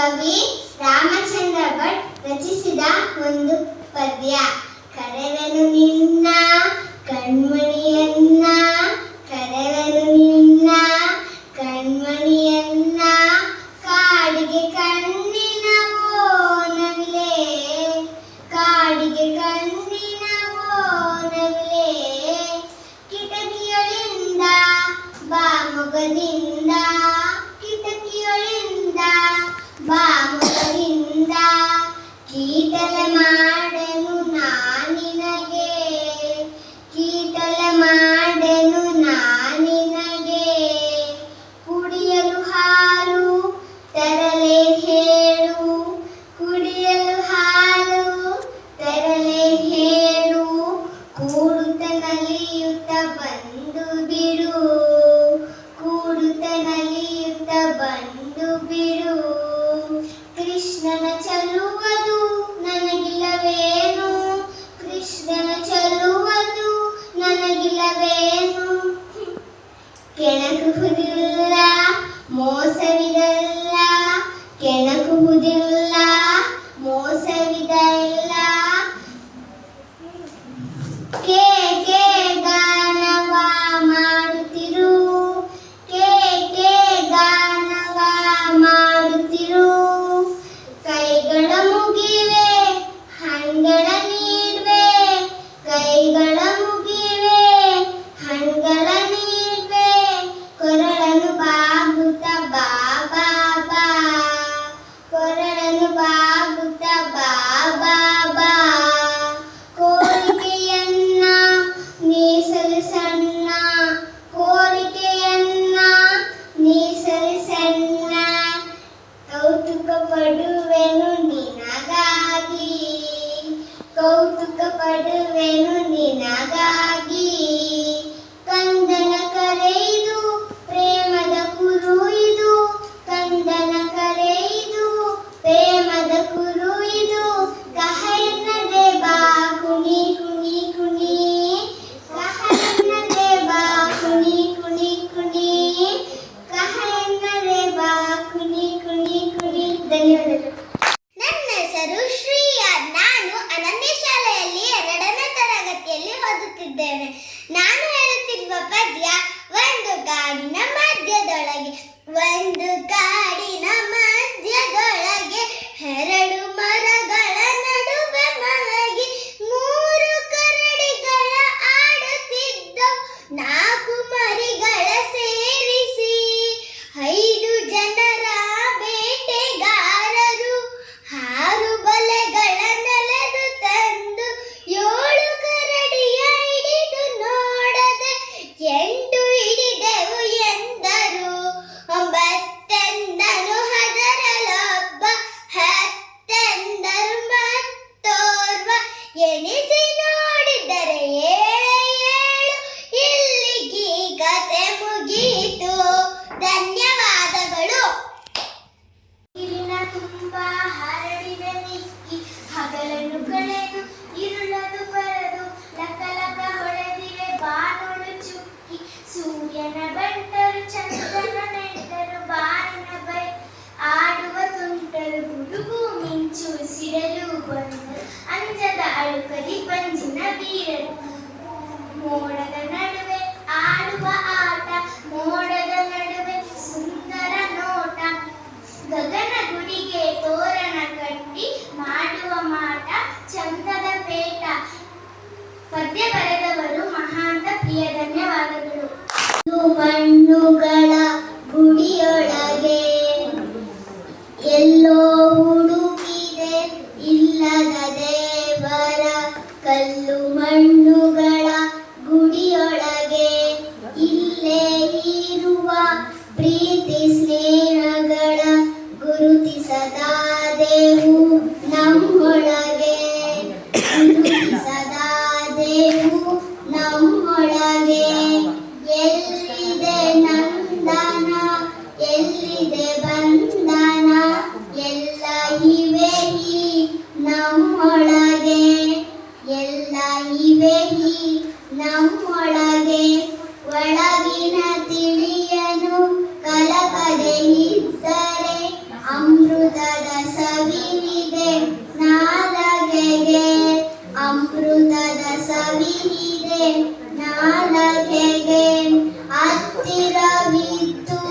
ಕವಿ ರಾಮಚಂದ್ರ ಭಟ್ ರಚಿಸಿದ ಒಂದು ಪದ್ಯ. ಕರೆವೆನು ನೀನು ಪಡುವೆನು ನಿನಗಾಗಿ ಅಮೃತದ ಸವಿನಿದೆ, ನಾಲಗೆಗೆ. ಅಮೃತದ ಸವಿನಿದೆ, ನಾಲಗೆಗೆ. ಹತ್ತಿರವಿದ್ದು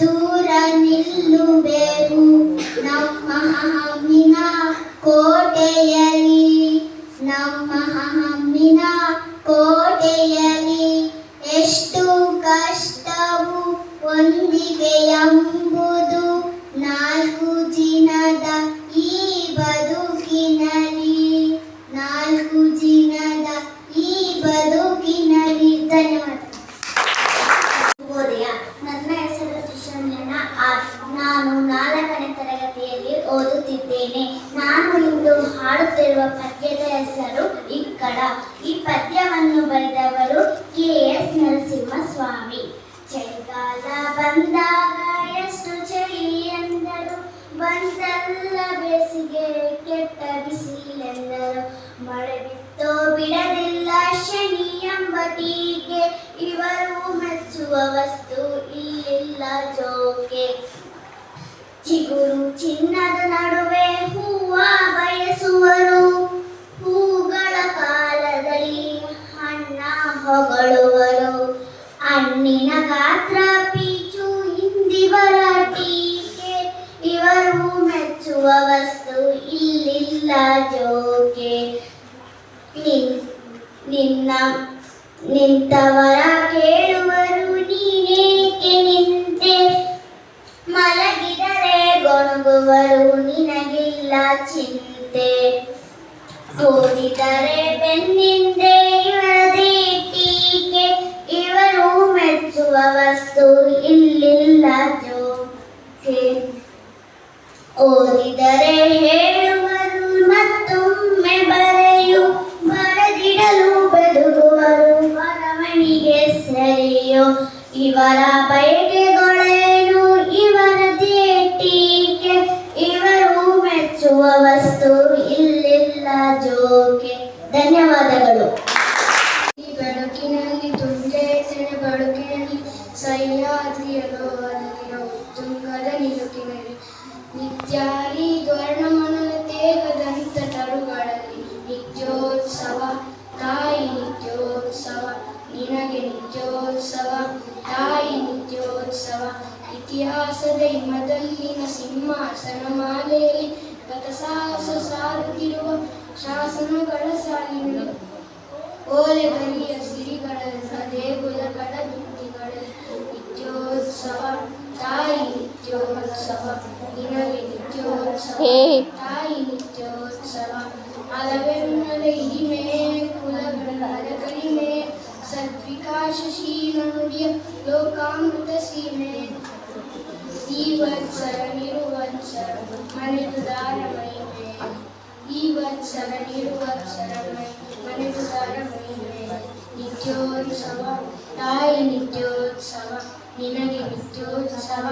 ದೂರ ನಿಲ್ಲುವೆವು. ನಮ್ಮ ಹಮ್ಮಿನ ಕೋಟೆಯಲ್ಲಿ, ನಮ್ಮ ಹಮ್ಮಿನ ಕೋಟೆ ಓದುತ್ತಿದ್ದೇನೆ ನಾನು ಇಂದು ಹಾಡುತ್ತಿರುವ ಪದ್ಯದ ಹೆಸರು ಇಕ್ಕಡ. ಈ ಪದ್ಯವನ್ನು ಬರೆದವರು ಕೆ ಎಸ್ ನರಸಿಂಹಸ್ವಾಮಿ. ಚಳಿಗಾಲ ಬಂದಾಗ ಎಷ್ಟು ಚಳಿ ಎಂದರು. ಬಂದಲ್ಲ ಬೇಸಿಗೆ ಕೆಟ್ಟ ಬಿಸಿಲೆಂದರು ಮಳೆ ಬಿತ್ತೋ ಬಿಡಲಿಲ್ಲ ಶನಿ ಎಂಬ ಇವರು ಮೆಚ್ಚುವ ವಸ್ತು ಇಲ್ಲಿಲ್ಲ ಜೋಕೆ. ಚಿಗುರು ಚಿನ್ನದ ನಡುವೆ ಹೂವ ಬಯಸುವರು. ಹೂಗಳ ಕಾಲದಲ್ಲಿ ಹಣ್ಣ ಹೊಗಳುವರು. ಹಣ್ಣಿನ ಗಾತ್ರ ಪೀಚು ಇಂದಿವರ ಟೀಕೆ. ಇವರು ಮೆಚ್ಚುವ ವಸ್ತು ಇಲ್ಲಿಲ್ಲ ಜೋಕೆ. ನಿನ್- ನಿನ್ನ ನಿಂತವರ ಕೇಳುವರು. ಗೊಣಗುವರು ನಿನಗಿಲ್ಲ ಚಿಂತೆ ಓದಿದರೆ ಬೆನ್ನಿಂದೆ ಇವರದೇ ಟೀಕೆ ಇವರು ಮೆಚ್ಚುವ ವಸ್ತು ಇಲ್ಲಿಲ್ಲ ಮೆಚ್ಚುವ ವಸ್ತು ಇಲ್ಲಿಲ್ಲ ಜೋಕೆ. ಧನ್ಯವಾದಗಳು. ಈ ಬೆಳಕಿನಲ್ಲಿ ತುಂಗೆ ಬಳುಕಿನಲ್ಲಿ ಸಹ್ಯಾದ್ರಿಯಲು ಅಲ್ಲಿನ ತುಂಗದ ನಿಲುಕಿನಲ್ಲಿ. ನಿತ್ಯಾರಿ ದ್ವರ್ಣಮನನ ತೇಗದಂತ ತರುಗಳಲ್ಲಿ ನಿತ್ಯೋತ್ಸವ, ತಾಯಿ ನಿತ್ಯೋತ್ಸವ, ನಿನಗೆ ನಿತ್ಯೋತ್ಸವ, ತಾಯಿ ನಿತ್ಯೋತ್ಸವ. ಇತಿಹಾಸದ ಹಿಮದಲ್ಲಿನ ಸಿಂಹಾಸನ ಮಾಲೆಯಲ್ಲಿ ಗತಸಾಹಸ ಸಾರುತ್ತಿರುವ ಶಾಸನಗಳ ಸಾಲಿನಲ್ಲಿ ಓಲೆ ಗರಿಯ ಸಿರಿಗಳೆಲ್ಲ ದೇಗುಲಗಳ ಭಿತ್ತಿಗಳಲ್ಲಿ ನಿತ್ಯೋತ್ಸವ ತಾಯಿ ನಿತ್ಯೋತ್ಸವ ನಿನಗೆ ನಿತ್ಯೋತ್ಸವ ತಾಯಿ ನಿತ್ಯೋತ್ಸವ ಅಲವೆನ್ನದ ಹಿರಿಮೆ ಕುಲಗಳ ಕಡಿಮೆ ಸದ್ವಿಕಾಸಶೀಲ ನುಡಿಯ ಲೋಕಾಮೃತ ಸೀಮೆ ಈ ವತ್ಸರ ನಿರುವತ್ಸರ ಮನೆದುದಾರ ಮಹಿಮೆ ಈ ವತ್ಸರ ನಿರುವತ್ಸರ ಮನೆದುದಾರ ಮಹಿಮೆ ನಿತ್ಯೋತ್ಸವ ತಾಯಿ ನಿತ್ಯೋತ್ಸವ ನಿನಗೆ ನಿತ್ಯೋತ್ಸವ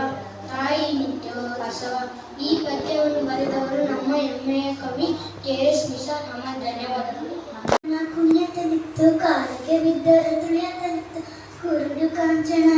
ತಾಯಿ ನಿತ್ಯೋತ್ಸವ ಈ ಪದ್ಯವನ್ನು ಬರೆದವರು ನಮ್ಮ ಹೆಮ್ಮೆಯ ಕವಿ ಕೆ ಎಸ್ ನಿಸಾರ್ ಅಹಮದ್ ಧನ್ಯವಾದಗಳು ಕುಣಿಯತಲಿತ್ತು ಕಾಲಿಗೆ ಬಿದ್ದರೆ ತುಳಿಯತಲಿತ್ತು ಕುರುಡು ಕಾಂಚನ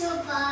so.